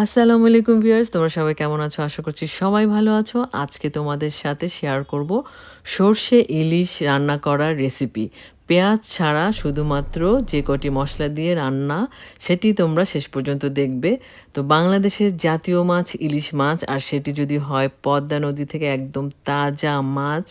আসসালামু আলাইকুম ভিউয়ার্স, তোমরা সবাই কেমন আছো? আশা করছি সবাই ভালো আছো। আজকে তোমাদের সাথে শেয়ার করব সর্ষে ইলিশ রান্না করার রেসিপি পেঁয়াজ ছাড়া শুধুমাত্র যে কটি মশলা দিয়ে রান্না, সেটি তোমরা শেষ পর্যন্ত দেখবে। তো বাংলাদেশের জাতীয় মাছ ইলিশ মাছ, আর সেটি যদি হয় পদ্মা নদী থেকে একদম তাজা মাছ,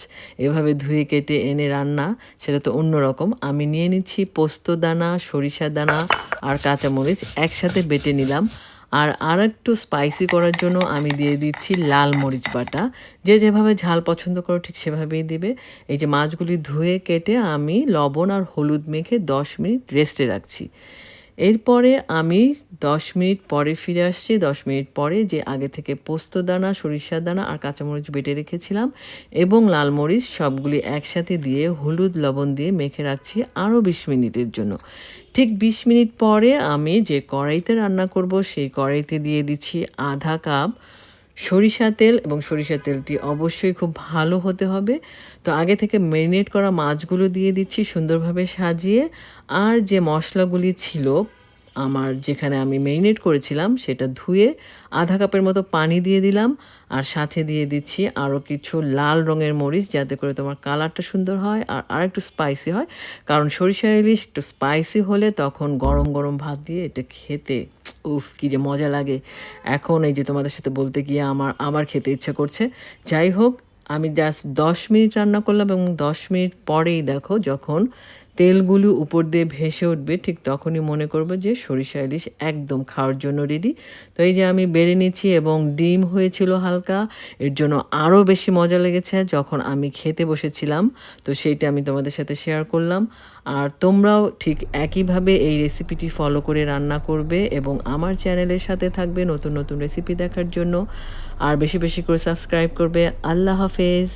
এভাবে ধুয়ে কেটে এনে রান্না, সেটা তো অন্যরকম। আমি নিয়ে নিচ্ছি পোস্ত দানা, সরিষা দানা, আর কাঁচামরিচ একসাথে বেটে নিলাম। আর আর একটু স্পাইসি করার জন্য আমি দিয়ে দিচ্ছি লাল মরিচ বাটা। যে যেভাবে ঝাল পছন্দ করো ঠিক সেভাবেই দিবে। এই যে মাছগুলি ধুয়ে কেটে আমি লবণ আর হলুদ মেখে দশ মিনিট রেস্টে রাখছি। এরপরে আমি দশ মিনিট পরে ফিরে আসছি, দশ মিনিট পরে যে আগে থেকে পোস্ত দানা, সরিষা দানা আর কাঁচামরিচ বেটে রেখেছিলাম এবং লাল মরিচ সবগুলি একসাথে দিয়ে হলুদ লবণ দিয়ে মেখে রাখছি আরও বিশ মিনিটের জন্য। ঠিক বিশ মিনিট পরে আমি যে কড়াইতে রান্না করব সেই কড়াইতে দিয়ে দিচ্ছি আধা কাপ সরিষা তেল এবং সরিষা তেলটি অবশ্যই খুব ভালো হতে হবে। তো আগে থেকে ম্যারিনেট করা মাছগুলো দিয়ে দিচ্ছি সুন্দরভাবে সাজিয়ে। আর যে মশলাগুলি ছিল, আমার যেখানে আমি মেরিনেট করেছিলাম সেটা ধুয়ে আধা কাপের মতো পানি দিয়ে দিলাম। আর সাথে দিয়ে দিচ্ছি আরও কিছু লাল রঙের মরিচ যাতে করে তোমার কালারটা সুন্দর হয় আর আর একটু স্পাইসি হয়। কারণ সরিষা ইলিশ একটু স্পাইসি হলে তখন গরম গরম ভাত দিয়ে এটা খেতে উফ, কি যে মজা লাগে। এখন এই যে তোমাদের সাথে বলতে গিয়ে আমার আমার খেতে ইচ্ছা করছে। যাই হোক, আমি জাস্ট দশ মিনিট রান্না করলাম এবং দশ মিনিট পরেই দেখো যখন তেলগুলো উপর দিয়ে ভেসে উঠবে, ঠিক তখনই মনে করবে যে সরিষা ইলিশ একদম খাওয়ার জন্য রেডি তো এই যে আমি বেড়ে নিচ্ছি এবং ডিম হয়েছিল হালকা, এর জন্য আরও বেশি মজা লেগেছে যখন আমি খেতে বসেছিলাম। তো সেইটা আমি তোমাদের সাথে শেয়ার করলাম। আর তোমরাও ঠিক একইভাবে এই রেসিপিটি ফলো করে রান্না করবে এবং আমার চ্যানেলের সাথে থাকবে নতুন নতুন রেসিপি দেখার জন্য। আর বেশি বেশি করে সাবস্ক্রাইব করবে। আল্লাহ হাফেজ।